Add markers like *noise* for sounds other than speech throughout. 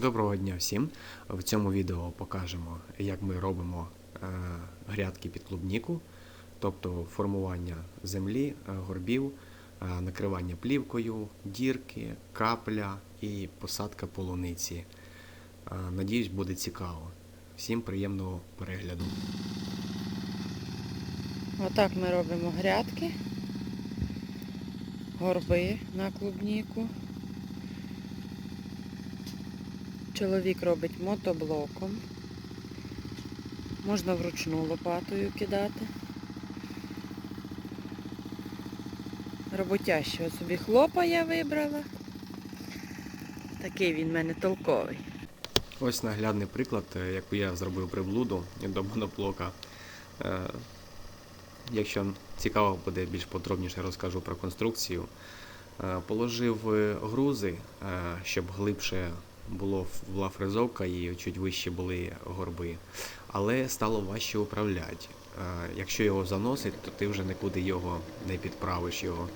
Доброго дня всім! В цьому відео покажемо, як ми робимо е, грядки під клубніку, тобто формування землі, е, горбів, е, накривання плівкою, дірки, капля і посадка полуниці. Надіюсь, буде цікаво. Всім приємного перегляду. Отак ми робимо грядки, горби на клубніку. Чоловік робить мотоблоком. Можна вручну лопатою кидати. Роботящого собі хлопа я вибрала. Такий він в мене толковий. Ось наглядний приклад, е, яку я зробив приблуду до моноблока. Е, Якщо цікаво буде більш подробніше розкажу про конструкцію. Е, Положив грузи, щоб глибше було, була фрезовка і чуть вищі були горби. Але стало важче управляти. Якщо його заносить, то ти вже нікуди його не підправиш його.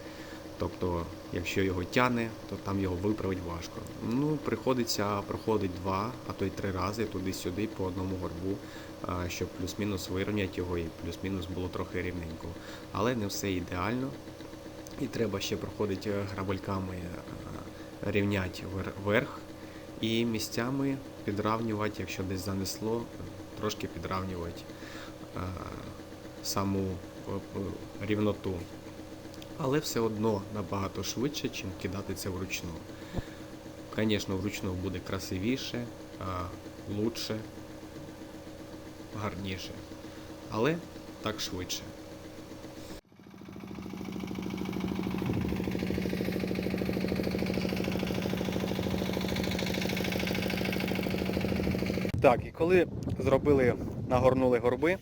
Тобто, якщо його тяне, то там його виправити важко. Ну, приходиться проходить два, а то й три рази туди-сюди по одному горбу, щоб плюс-мінус вирівняти його і плюс-мінус було трохи рівненько. Але не все ідеально. І треба ще проходити е, грабельками е, рівняти верх і місцями підравнювати, якщо десь занесло, трошки підравнювати е, саму е, е, рівноту. Але все одно набагато швидше, ніж кидати це вручну. Звісно, вручну буде красивіше, а, лучше, гарніше. Але так швидше. Так, і коли зробили, нагорнули горби,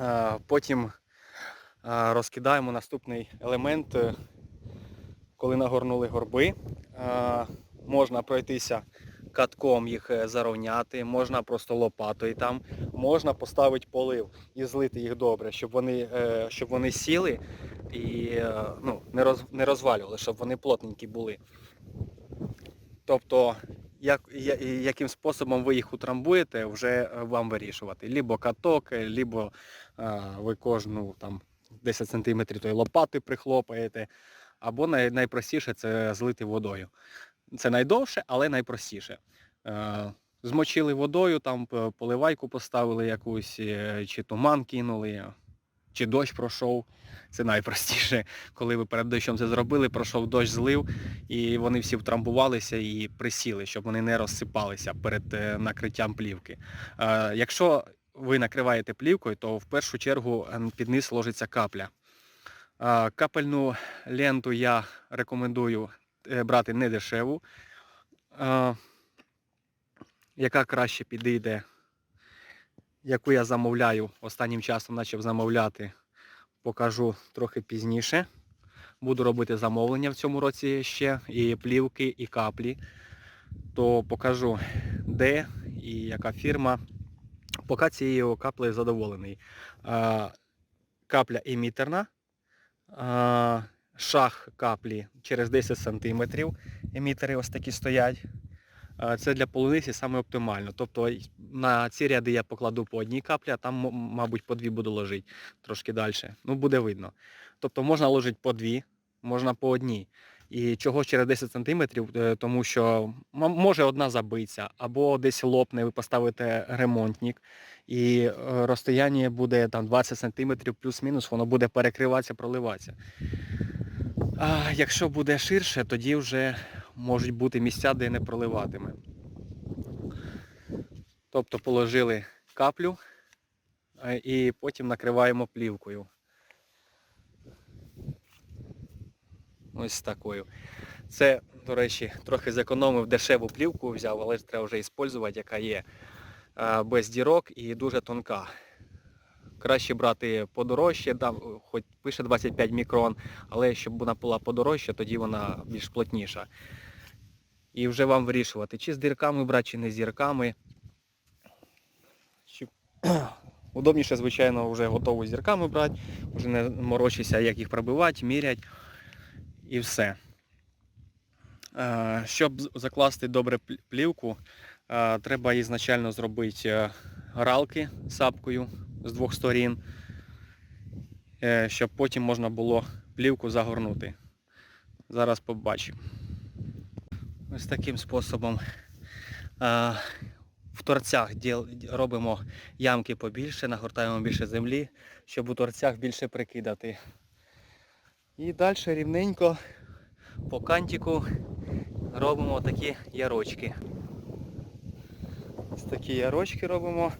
е, потім е, розкидаємо наступний елемент, е, коли нагорнули горби. Можна пройтися катком їх зарівняти, можна просто лопатою там, можна поставити полив і злити їх добре, щоб вони, щоб вони сіли і ну, не розвалювали, щоб вони плотненькі були. Тобто як, яким способом ви їх утрамбуєте, вже е, вам вирішувати. Лібо каток, е, лібо е, ви кожну там 10 см тої лопати прихлопаєте. Або най, найпростіше це злити водою. Це найдовше, але найпростіше. Е, змочили водою, там поливайку поставили якусь, чи туман кинули, чи дощ пройшов. Це найпростіше. *laughs* Коли ви перед дощом це зробили, пройшов дощ, злив, і вони всі втрамбувалися і присіли, щоб вони не розсипалися перед е, накриттям плівки. Е, Якщо ви накриваєте плівкою, то в першу чергу е, під низ ложиться капля. Е, Капельну ленту я рекомендую брати не дешеву, яка краще підійде, яку я замовляю останнім часом почав замовляти, покажу трохи пізніше. Буду робити замовлення в цьому році ще, і плівки, і каплі. То покажу, де і яка фірма. Поки цією каплею задоволений. Капля емітерна, шах каплі через 10 см. Емітери ось такі стоять. А, Це для полуниці саме оптимально. Тобто на ці ряди я покладу по одній каплі, а там, мабуть, по дві буду ложити трошки далі. Ну, буде видно. Тобто можна ложити по дві, можна по одній. І чого через 10 см, тому що може одна забиться, або десь лопне, ви поставите ремонтник, і е, розстояння буде там 20 см плюс-мінус, воно буде перекриватися, проливатися. А якщо буде ширше, тоді вже можуть бути місця, де не проливатиме. Тобто положили каплю е, і потім накриваємо плівкою. Ось такою. Це, до речі, трохи зекономив дешеву плівку взяв, але ж треба вже використовувати, яка є е, без дірок і дуже тонка. Краще брати подорожче, там, хоч пише 25 мікрон, але щоб вона була подорожча, тоді вона більш плотніша. І вже вам вирішувати, чи з дірками брати, чи не з дірками. Чи- *clears throat* Удобніше, звичайно, вже готову з дірками брати, вже не морочися, як їх пробивати, міряти і все. Е, Щоб закласти добре плівку, е, треба ізначально зробити е, гралки сапкою з двох сторін, щоб потім можна було плівку загорнути. Зараз побачимо. Ось таким способом е, в торцях робимо ямки побільше, нагортаємо більше землі, щоб у торцях більше прикидати. І далі рівненько по кантику робимо такі ярочки. Ось такі ярочки робимо.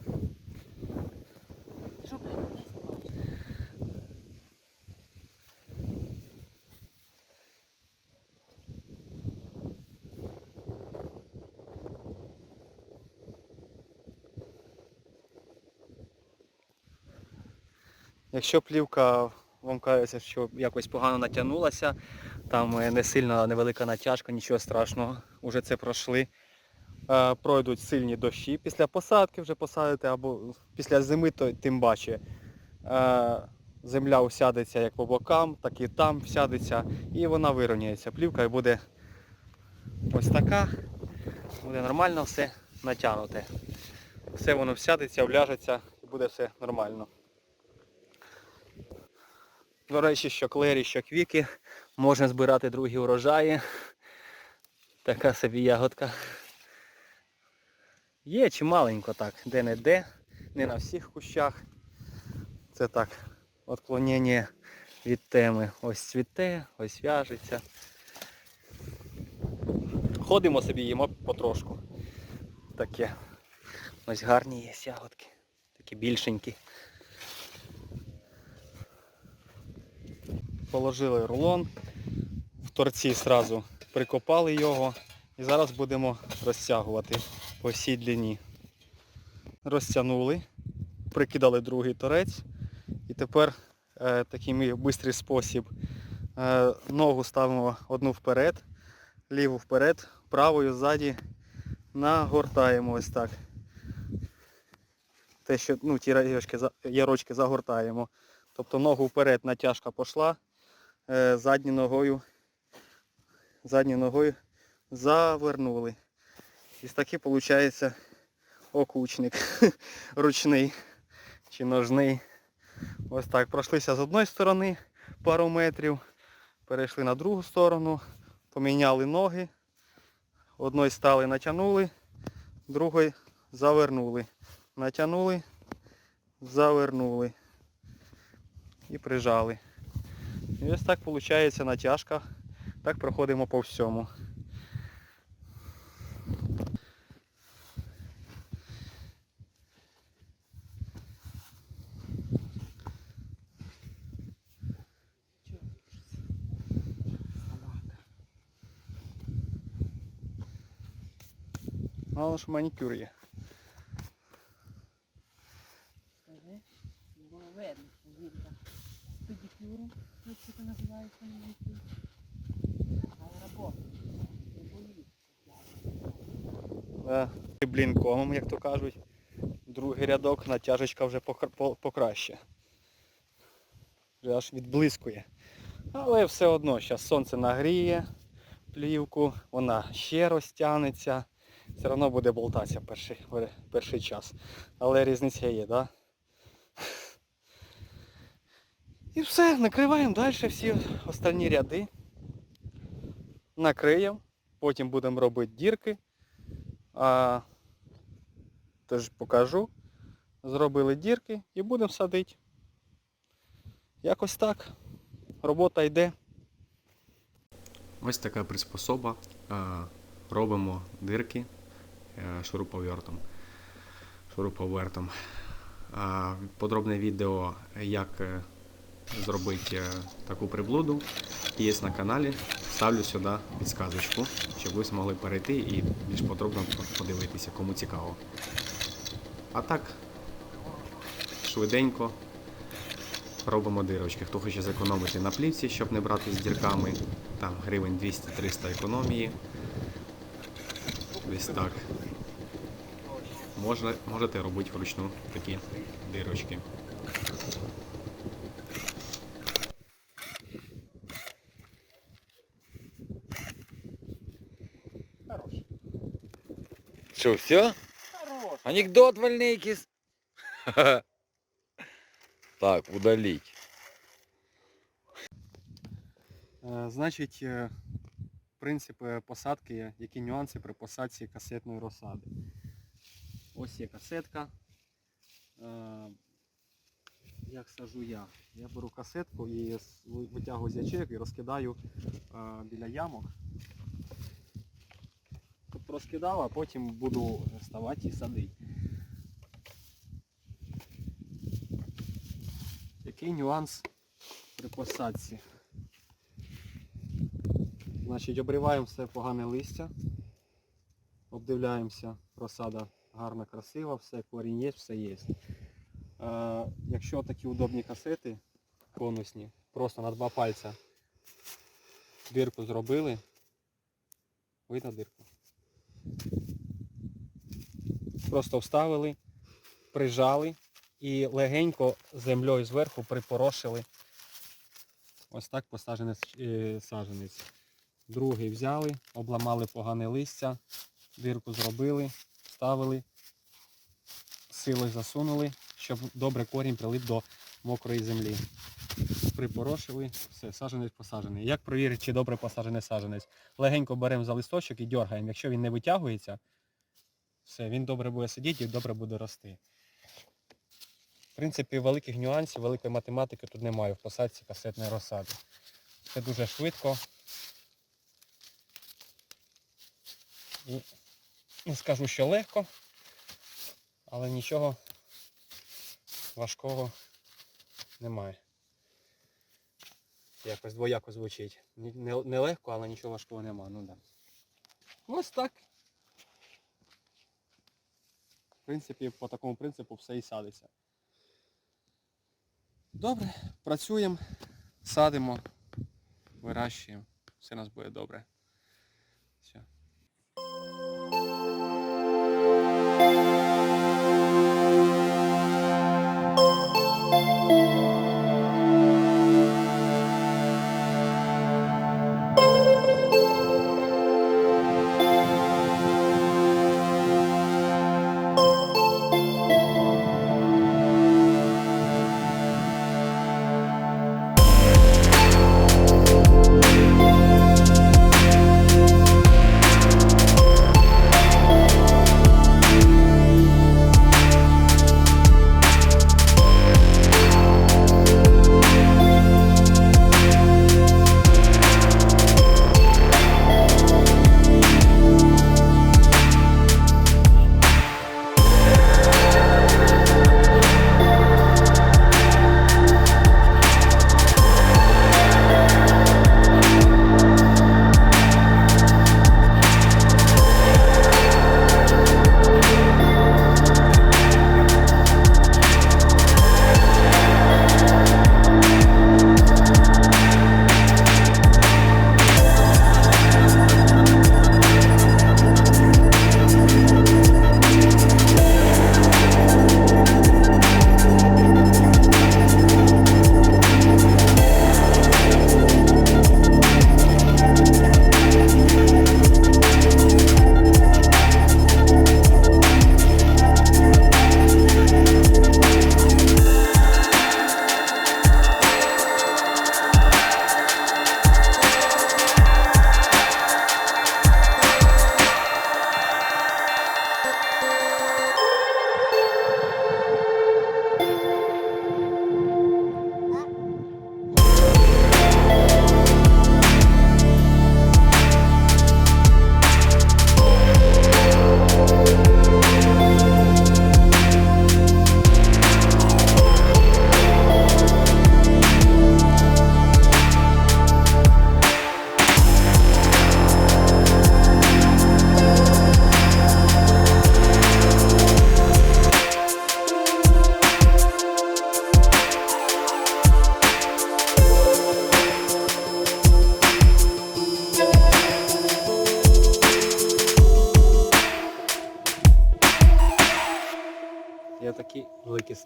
Якщо плівка вам кажеться, що якось погано натягнулася, там е, не сильна невелика натяжка, нічого страшного, уже це пройшли. Е, Пройдуть сильні дощі після посадки вже посадите, або після зими, то тим паче. Е, Земля усядеться як по бокам, так і там всядеться, і вона вирівняється. Плівка і буде ось така, буде нормально все натягнуте. Все воно всядеться, вляжеться і буде все нормально. До речі, що клері, що квіки. Можна збирати другі урожаї. Така собі ягодка. Є чималенько так, де-не-де, не на всіх кущах. Це так, отклонення від теми. Ось цвіте, ось в'яжеться. Ходимо собі, їмо потрошку. Таке. Ось гарні є ягодки. Такі більшенькі. Положили рулон, в торці одразу прикопали його і зараз будемо розтягувати по всій длині. Розтягнули, прикидали другий торець і тепер е, такий мій швидкий спосіб. Е, ногу ставимо одну вперед, ліву вперед, правою ззаді нагортаємо ось так. Те, що ну, ті ярочки, ярочки загортаємо. Тобто ногу вперед натяжка пішла, задньою ногою, задньою ногою завернули. І такий виходить окучник *laughs* ручний чи ножний. Ось так. Пройшлися з одної сторони пару метрів, перейшли на другу сторону, поміняли ноги. Одної стали, натягнули, другої завернули. Натягнули, завернули і прижали. І ось так виходить натяжка. Так проходимо по всьому. Мало що манікюр є. Скажи, було видно, педикюром, як це називається на англійській. Але робота. Не боїться. Да. Блінком, як то кажуть. Другий рядок натяжечка вже покр- покраще. Вже аж відблискує. Але все одно, зараз сонце нагріє плівку, вона ще розтягнеться. Все одно буде болтатися перший, перший час. Але різниця є, так? Да? І все, накриваємо далі всі останні ряди. Накриємо, потім будемо робити дірки. А, теж покажу. Зробили дірки і будемо садити. Якось так. Робота йде. Ось така приспособа. Робимо дирки е, шуруповертом. шуруповертом. Подробне відео, як е, зробити е, таку приблуду, є на каналі. Ставлю сюди підсказочку, щоб ви змогли перейти і більш подробно подивитися, кому цікаво. А так, швиденько робимо дирочки. Хто хоче зекономити на плівці, щоб не брати з дірками, там гривень 200-300 економії. Десь так. Можете робити вручну такі дирочки. Що, все? Хорош. Анекдот вольний якийсь? *laughs* Так, удалить. Е, Значить, е, принципи посадки, які нюанси при посадці касетної розсади. Ось є касетка. Е, Як сажу я? Я беру касетку і витягую з ячеек і розкидаю біля ямок. Розкидав, а потім буду ставати і садити. Який нюанс при посадці? Значить, обриваємо все погане листя. Обдивляємося, розсада гарна, красива, все, корінь є, все є. Е, якщо такі удобні касети конусні, просто на два пальця дирку зробили. Видно дирку? Просто вставили, прижали і легенько землею зверху припорошили. Ось так посаджений е, саджанець. Другий взяли, обламали погане листя, дирку зробили, вставили, силою засунули, щоб добре корінь прилип до мокрої землі. Припорошили, все, саджанець посаджений. Як провірити, чи добре посаджений саджанець? Легенько беремо за листочок і дергаємо. Якщо він не витягується, все, він добре буде сидіти і добре буде рости. В принципі, великих нюансів, великої математики тут немає в посадці касетної розсади. Це дуже швидко. І не скажу, що легко, але нічого важкого немає. Якось двояко звучить. Нелегко, Не, не але нічого важкого нема. Ну, да. Ось так. В принципі, по такому принципу все і садиться. Добре, працюємо, садимо, вирощуємо. Все у нас буде добре.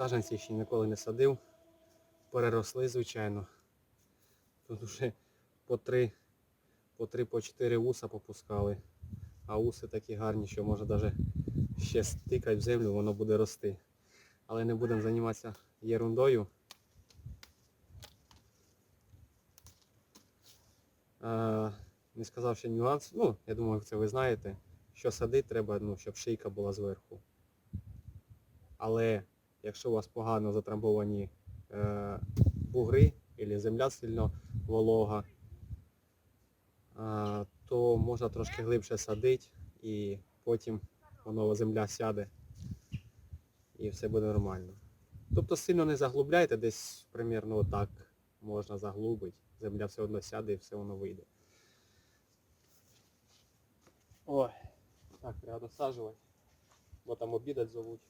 Саджанці ще ніколи не садив. Переросли, звичайно. Тут вже по три, по три, по чотири вуса попускали. а уси такі гарні, що можна навіть ще стикати в землю, воно буде рости. Але не будемо займатися ерундою. Не сказав ще нюанс. Ну, я думаю, це ви знаєте. Що садити треба, ну, щоб шийка була зверху. Але якщо у вас погано затрамбовані е, бугри або земля сильно волога, е, то можна трошки глибше садити і потім воно земля сяде і все буде нормально. Тобто сильно не заглубляйте, десь примерно отак можна заглубити. Земля все одно сяде і все воно вийде. Ой, так, треба досаджувати, бо там обідать зовуть.